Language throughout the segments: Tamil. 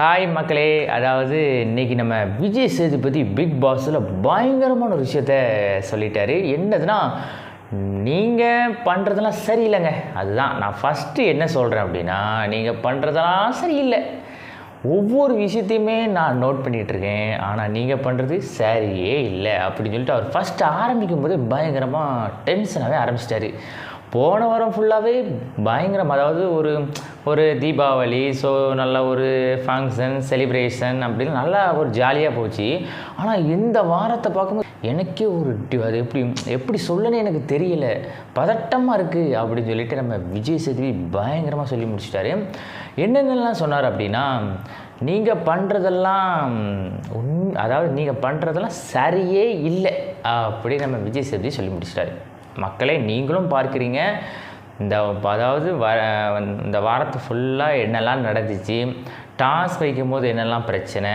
ஹாய் மக்களே. அதாவது இன்னைக்கு நம்ம விஜய் சேதுபதி பிக் பாஸில் பயங்கரமான ஒரு விஷயத்த சொல்லிட்டாரு. என்னதுன்னா நீங்கள் பண்ணுறதெல்லாம் சரியில்லைங்க. அதுதான். நான் ஃபஸ்ட்டு என்ன சொல்கிறேன் அப்படின்னா நீங்கள் பண்ணுறதெல்லாம் சரியில்லை. ஒவ்வொரு விஷயத்தையுமே நான் நோட் பண்ணிகிட்ருக்கேன் ஆனால் நீங்கள் பண்ணுறது சரியே இல்லை அப்படின்னு சொல்லிட்டு அவர் ஃபஸ்ட்டு ஆரம்பிக்கும் போதே பயங்கரமாக டென்ஷனாகவே ஆரம்பிச்சிட்டாரு. போன வாரம் ஃபுல்லாகவே பயங்கரம். அதாவது ஒரு ஒரு தீபாவளி ஸோ நல்ல ஒரு ஃபங்க்ஷன் செலிப்ரேஷன் அப்படின்னு நல்லா ஒரு ஜாலியாக போச்சு. ஆனால் இந்த வாரத்தை பார்க்கும்போது எனக்கே ஒரு அது எப்படி எப்படி சொல்லணும்னு எனக்கு தெரியல. பதட்டமாக இருக்குது அப்படின்னு சொல்லிட்டு நம்ம விஜய் சேதுவி பயங்கரமாக சொல்லி முடிச்சிட்டாரு. என்னென்னலாம் சொன்னார் அப்படின்னா நீங்கள் பண்ணுறதெல்லாம் உண் அதாவது நீங்கள் பண்ணுறதெல்லாம் சரியே இல்லை அப்படி நம்ம விஜய் சேதுவி சொல்லி முடிச்சிட்டாரு. மக்களே நீங்களும் பார்க்குறீங்க. இந்த அதாவது வ இந்த வாரத்து ஃபுல்லாக என்னெல்லாம் நடந்துச்சு டாஸ் வைக்கும்போது என்னெல்லாம் பிரச்சனை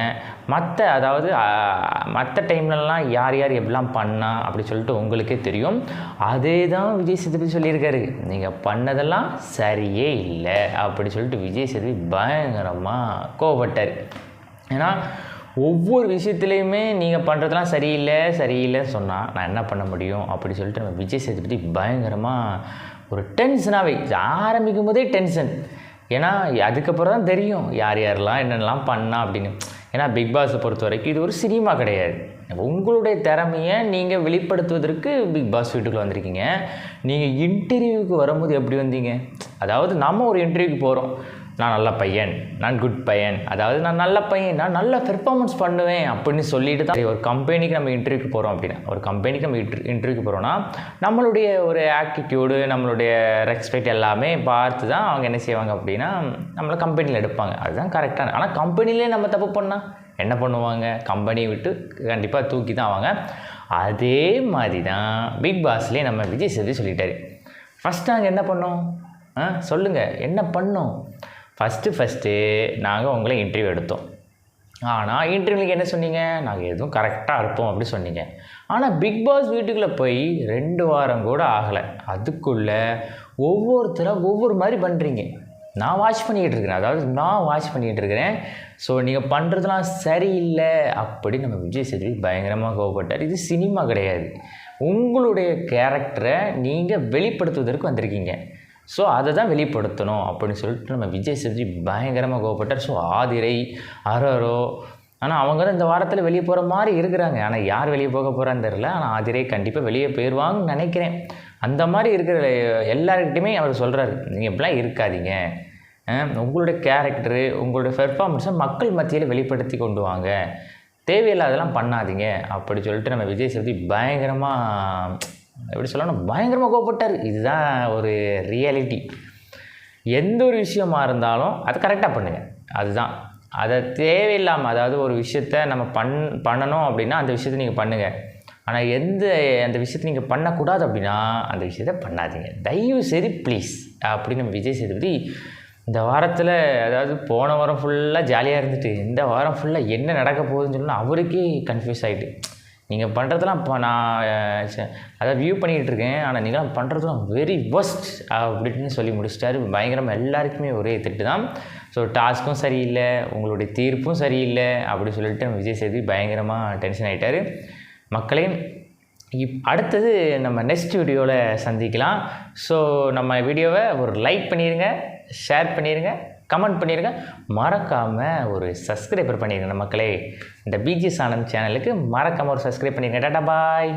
மற்ற அதாவது மற்ற டைம்லலாம் யார் யார் எப்படிலாம் பண்ணா அப்படி சொல்லிட்டு உங்களுக்கே தெரியும். அதே தான் விஜய் சேதுபதி சொல்லியிருக்காரு. நீங்கள் பண்ணதெல்லாம் சரியே இல்லை அப்படி சொல்லிட்டு விஜய் சேதுபதி பயங்கரமாக கோவப்பட்டார். ஏன்னா ஒவ்வொரு விஷயத்துலையுமே நீங்கள் பண்ணுறதுலாம் சரியில்லை சரியில்லைன்னு சொன்னால் நான் என்ன பண்ண முடியும் அப்படி சொல்லிட்டு நம்ம விஜய் சேதுபதி பயங்கரமாக ஒரு டென்ஷனாகவே ஆரம்பிக்கும் போதே டென்ஷன். ஏன்னா அதுக்கப்புறம் தான் தெரியும் யார் யாரெல்லாம் என்னென்னலாம் பண்ணா அப்படின்னு. ஏன்னா பிக் பாஸை பொறுத்த வரைக்கும் இது ஒரு சினிமா கிடையாது. உங்களுடைய திறமையை நீங்கள் வெளிப்படுத்துவதற்கு பிக் பாஸ் வீட்டுக்குள்ள வந்திருக்கீங்க. நீங்கள் இன்டர்வியூவுக்கு வரும்போது எப்படி வந்தீங்க? அதாவது நம்ம ஒரு இன்டர்வியூக்கு போகிறோம் நான் நல்ல பையன் நான் குட் பையன். அதாவது நான் நல்ல பையன் நான் நல்ல பெர்ஃபார்மன்ஸ் பண்ணுவேன் அப்படின்னு சொல்லிட்டு தான் ஒரு கம்பெனிக்கு நம்ம இன்டர்வியூக்கு போகிறோம் அப்படின்னா ஒரு கம்பெனிக்கு நம்ம இன்டர்வியூக்கு போகிறோம்னா நம்மளுடைய ஒரு ஆட்டிடியூடு நம்மளுடைய ரெஸ்பெக்ட் எல்லாமே பார்த்து தான் அவங்க என்ன செய்வாங்க அப்படின்னா நம்மளை கம்பெனியில் எடுப்பாங்க. அதுதான் கரெக்டான ஆனால் கம்பெனிலே நம்ம தப்பு பண்ணால் என்ன பண்ணுவாங்க? கம்பெனியை விட்டு கண்டிப்பாக தூக்கி தான் அவங்க அதே மாதிரி தான் பிக் பாஸ்லேயே நம்ம விஜய் சேதுபதி சொல்லிட்டாரு. ஃபஸ்ட் நாங்கள் என்ன பண்ணோம்? ஆ சொல்லுங்கள் என்ன பண்ணோம்? ஃபஸ்ட்டு ஃபஸ்ட்டு நாங்கள் உங்களை இன்டர்வியூ எடுத்தோம். ஆனால் இன்டர்வியூக்கு என்ன சொன்னீங்க? நாங்கள் எதுவும் கரெக்டாக இருப்போம் அப்படி சொன்னீங்க. ஆனால் பிக் பாஸ் வீட்டுக்குள்ளே போய் ரெண்டு வாரம் கூட ஆகலை. அதுக்குள்ளே ஒவ்வொருத்தராக ஒவ்வொரு மாதிரி பண்ணுறீங்க நான் வாட்ச் பண்ணிக்கிட்டு இருக்கிறேன். அதாவது நான் வாட்ச் பண்ணிக்கிட்டு இருக்கிறேன். ஸோ நீங்கள் பண்ணுறதுலாம் சரியில்லை அப்படி நம்ம விஜய் சேதுபதி பயங்கரமாக கோவப்பட்டார். இது சினிமா கிடையாது. உங்களுடைய கேரக்டரை நீங்கள் வெளிப்படுத்துவதற்கு வந்திருக்கீங்க. ஸோ அதை தான் வெளிப்படுத்தணும் அப்படின்னு சொல்லிட்டு நம்ம விஜய் சேதுபதி பயங்கரமாக கோவப்பட்டார். ஸோ ஆதிரை அரரோ ஆனால் அவங்க தான் இந்த வாரத்தில் வெளியே போகிற மாதிரி இருக்கிறாங்க. ஆனால் யார் வெளியே போக போகிறான்னு தெரில ஆனால் ஆதிரை கண்டிப்பாக வெளியே போயிடுவாங்கன்னு நினைக்கிறேன். அந்த மாதிரி இருக்கிற எல்லாருக்கிட்டையுமே அவர் சொல்கிறாரு நீங்கள் இப்படிலாம் இருக்காதீங்க. உங்களுடைய கேரக்டரு உங்களுடைய பெர்ஃபார்மன்ஸை மக்கள் மத்தியில் வெளிப்படுத்தி கொண்டு வாங்க. தேவையில்லாதெல்லாம் பண்ணாதீங்க. அப்படி சொல்லிட்டு நம்ம விஜய் சேதுபதி பயங்கரமாக எப்படி சொல்லணும்? பயங்கரமாக கோவப்பட்டார். இதுதான் ஒரு ரியாலிட்டி எந்த ஒரு விஷயமா இருந்தாலும் அதை கரெக்டாக பண்ணுங்கள் அதுதான். அதை தேவையில்லாமல் அதாவது ஒரு விஷயத்த நம்ம பண் பண்ணணும் அப்படின்னா அந்த விஷயத்தை நீங்கள் பண்ணுங்கள் ஆனால் எந்த அந்த விஷயத்தை நீங்கள் பண்ணக்கூடாது அப்படின்னா அந்த விஷயத்த பண்ணாதீங்க. தயவு சரி ப்ளீஸ் அப்படின்னு நம்ம விஜய் சேதுபதி இந்த வாரத்தில் அதாவது போன வாரம் ஃபுல்லாக ஜாலியாக இருந்துட்டு இந்த வாரம் ஃபுல்லாக என்ன நடக்க போகுதுன்னு சொல்லணும்னா அவருக்கே கன்ஃபியூஸ் ஆகிட்டு நீங்கள் பண்ணுறதெல்லாம் இப்போ நான் அதை வியூ பண்ணிக்கிட்டு இருக்கேன் ஆனால் நீங்களாம் பண்ணுறதுலாம் வெரி ஒஸ்ட் அப்படின்னு சொல்லி முடிச்சிட்டாரு. பயங்கரமாக எல்லாருக்குமே ஒரே திட்டு தான் ஸோ டாஸ்க்கும் சரியில்லை உங்களுடைய தீர்ப்பும் சரியில்லை அப்படி சொல்லிட்டு விஜய் சேதுபதி பயங்கரமாக டென்ஷன் ஆகிட்டாரு மக்களே இப் அடுத்தது நம்ம நெக்ஸ்ட் வீடியோவில் சந்திக்கலாம். ஸோ நம்ம வீடியோவை ஒரு லைக் பண்ணிடுங்க ஷேர் பண்ணிடுங்க கமெண்ட் பண்ணிடுங்க மறக்காமல் ஒரு சப்ஸ்கிரைபர் பண்ணிடுங்க மக்களே இந்த பிஜிஎஸ் சானந்த் சேனலுக்கு மறக்காமல் ஒரு சப்ஸ்கிரைப் பண்ணிடுங்க டாட்டா பாய்.